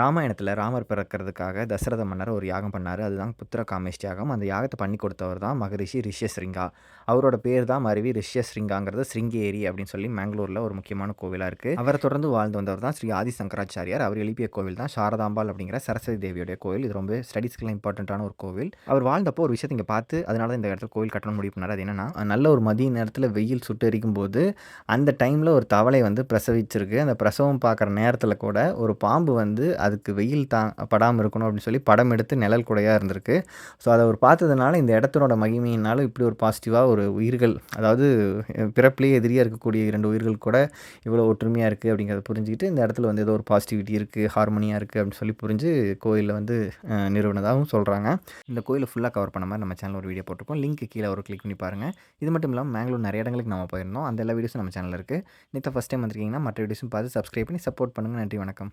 ராமாயணத்தில் ராமர் பிறக்கிறதுக்காக தசரத மன்னர் ஒரு யாகம் பண்ணார். அதுதான் புத்திர காமேஷ்டி யாகம். அந்த யாகத்தை பண்ணி கொடுத்தவர் தான் மகரிஷி ரிஷ்யஸ்ரிங்கா அவரோட பேர் தான் மருவி ரிஷ்யஸ்ரிங்காங்கிறது ஸ்ருங்கேரி அப்படின்னு சொல்லி மேங்களூரில் ஒரு முக்கியமான கோவிலாக இருக்குது அவரை தொடர்ந்து வாழ்ந்து வந்தவர் தான் ஸ்ரீ ஆதி சங்கராச்சாரியார் அவர் எழுப்பிய கோவில் தான் சாரதாம்பாள் அப்படிங்கிற சரஸ்வதி தேவியோடைய கோவில். இது ரொம்ப ஸ்டடீஸ்க்குலாம் இம்பார்ட்டண்ட்டான ஒரு கோவில். அவர் வாழ்ந்தப்போ ஒரு விஷயத்தை இங்கே பார்த்து அதனால தான் இந்த இடத்துல கோவில் கட்டணும் முடிவு பண்ணார். அது என்னன்னா நல்ல ஒரு மதிய நேரத்தில் வெயில் சுட்டரிக்கும் போது அந்த டைமில் ஒரு தவளை வந்து பிரசவிச்சிருக்கு. அந்த பிரசவம் பார்க்குற நேரத்தில் கூட ஒரு பாம்பு வந்து அதுக்கு வெயில் தா படாமல் இருக்கணும் அப்படின்னு சொல்லி படம் எடுத்து நிழல் கூடையாக இருந்திருக்கு. ஸோ அதை அவர் பார்த்ததுனால இந்த இடத்தினோட மகிமையினால இப்படி ஒரு பாசிட்டிவாக ஒரு உயிர்கள் அதாவது பிறப்பிலேயே எதிரியாக இருக்கக்கூடிய இரண்டு உயிர்கள் கூட இவ்வளோ ஒற்றுமையாக இருக்குது அப்படிங்கிறத புரிஞ்சுக்கிட்டு இந்த இடத்துல வந்து ஏதோ ஒரு பாசிட்டிவிட்டி இருக்குது ஹார்மோனியாக இருக்குது அப்படின்னு சொல்லி புரிஞ்சு கோயிலில் வந்து நிறுவனதாகவும் சொல்கிறாங்க இந்த கோயிலை ஃபுல்லாக கவர் பண்ண மாதிரி நம்ம சேனல் ஒரு வீடியோ போட்டிருக்கோம். லிங்க் கீழே ஒரு கிளிக் பண்ணி பாருங்கள் இது மட்டும் இல்லாமல் மேங்களூர் நிறைய இடங்களுக்கு நம்ம போயிருந்தோம். அந்த எல்லா வீடியோஸும் நம்ம சேனலில் இருக்குது நேற்று ஃபஸ்ட் டைம் வந்திருக்கீங்கன்னா மற்ற வீடியோஸும் பார்த்து சப்ஸ்கிரைப் பண்ணி சப்போர்ட் பண்ணுங்கள் நன்றி வணக்கம்.